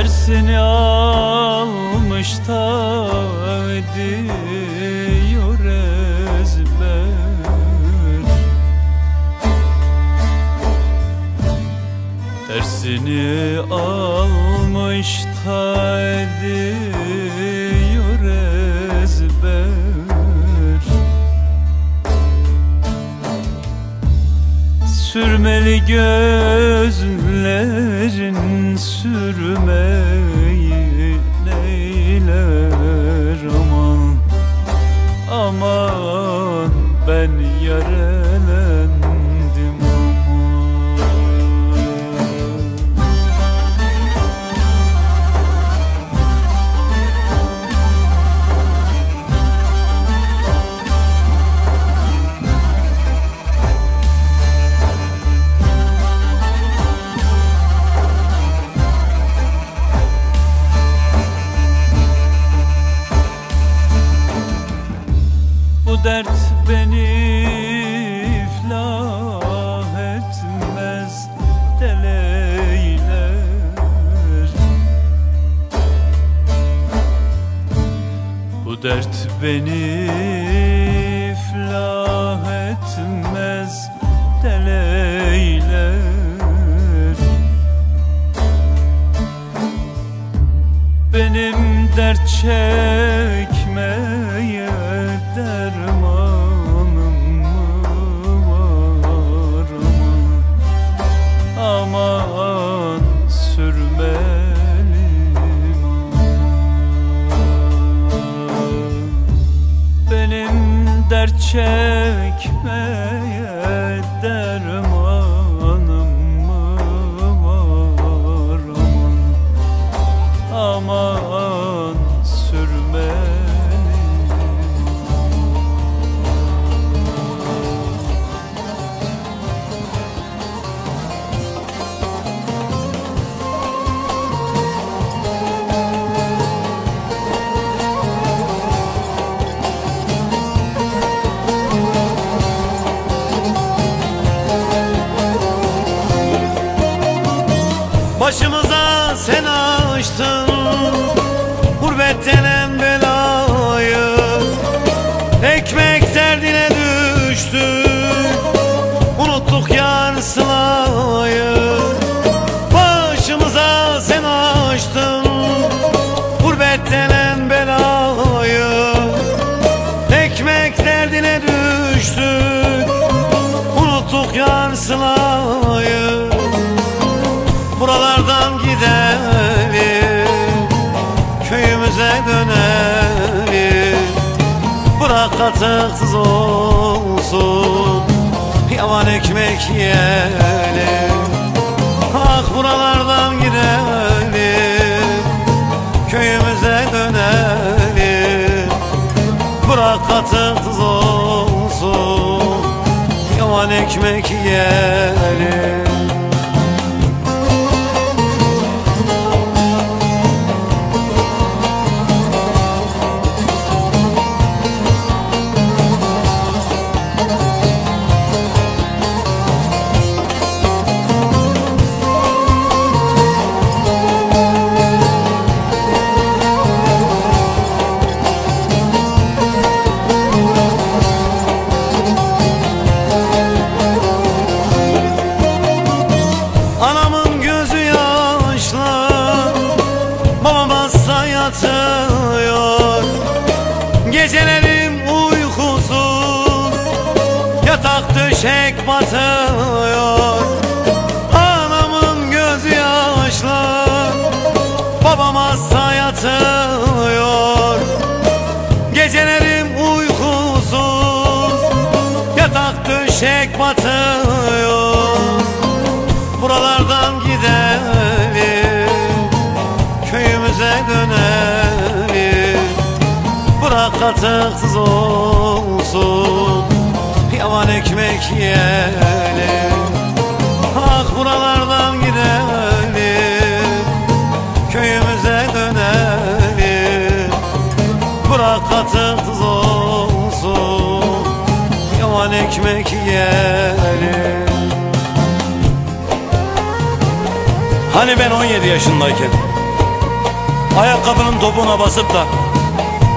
Dersini almış da ediyor ezber. Dersini almış da ediyor ezber. Sürmeli gözlerin sürmeyi Bu dert beni iflah etmez deleyler Bu dert beni iflah etmez deleyler Benim dert çekmeye dermanım mı var aman Aman sürmelim aman Benim dert çekmeye Başımıza gidelim Köyümüze dönelim. Bırak katıksız olsun Yavan ekmek yiyelim. Ah buralardan gidelim Köyümüze dönelim. Bırak katıksız olsun Yavan ekmek yiyelim Babam hasta yatıyor. Gecelerim uykusuz. Yatak döşek batıyor katıksız olsun. Yavan ekmek yiyelim Ah buralardan gidelim. Köyümüze dönelim Bırak katıksız olsun. Yavan ekmek yiyelim. Hani ben 17 yaşındayken Ayakkabının topuna basıp da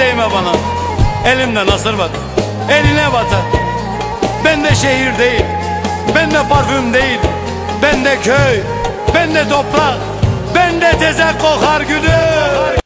değme bana. Elimde nasır var Eline batar Ben de şehir değil Ben de parfüm değil Ben de köy Ben de toprak Ben de tezek kokar gülüm